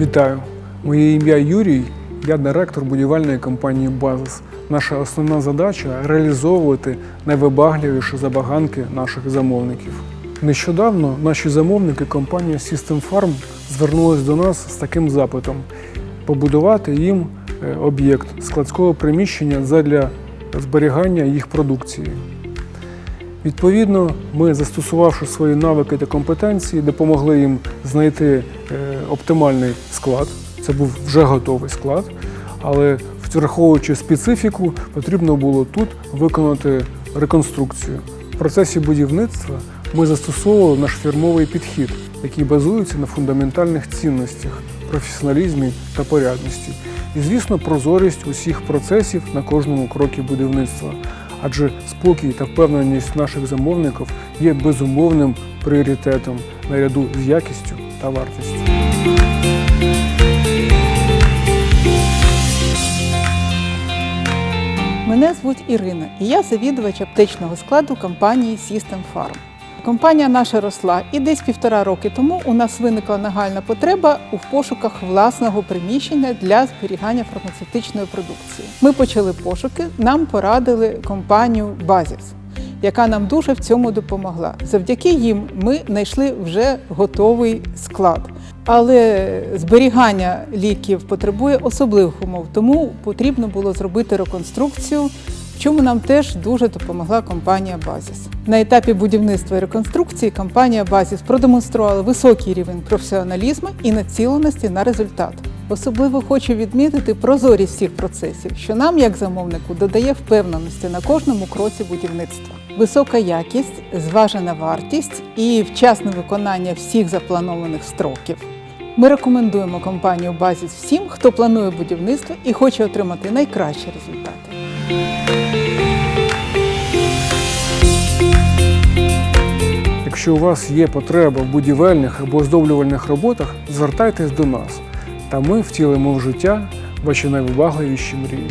Вітаю! Моє ім'я Юрій, я директор будівельної компанії Базис. Наша основна задача реалізовувати найвибагливіші забаганки наших замовників. Нещодавно наші замовники, компанія System Farm, звернулись до нас з таким запитом: побудувати їм е, об'єкт складського приміщення задля зберігання їх продукції. Відповідно, ми, застосувавши свої навики та компетенції, допомогли їм знайти е, оптимальний склад. Це був вже готовий склад, але враховуючи специфіку, потрібно було тут виконати реконструкцію. В процесі будівництва ми застосовували наш фірмовий підхід, який базується на фундаментальних цінностях, професіоналізмі та порядності. І, звісно, прозорість усіх процесів на кожному крокі будівництва. Адже спокій та впевненість наших замовників є безумовним пріоритетом наряду з якістю та вартістю. Мене звуть Ірина, і я завідувач аптечного складу компанії System Farm. Компанія наша росла, і десь півтора роки тому у нас виникла нагальна потреба у пошуках власного приміщення для зберігання фармацевтичної продукції. Ми почали пошуки, нам порадили компанію Базіс, яка нам дуже в цьому допомогла. Завдяки їм ми знайшли вже готовий склад. Але зберігання ліків потребує особливих умов, тому потрібно було зробити реконструкцію, в чому нам теж дуже допомогла компанія Базіс. На етапі будівництва і реконструкції компанія Базіс продемонструвала високий рівень професіоналізму і націленості на результат. Особливо хочу відмітити прозорість всіх процесів, що нам, як замовнику, додає впевненості на кожному кроці будівництва. Висока якість, зважена вартість і вчасне виконання всіх запланованих строків. Ми рекомендуємо компанію Базіс всім, хто планує будівництво і хоче отримати найкращі результати. Якщо у вас є потреба в будівельних або оздоблювальних роботах, звертайтесь до нас, та ми втілимо в життя ваші найвибагливіші мрії.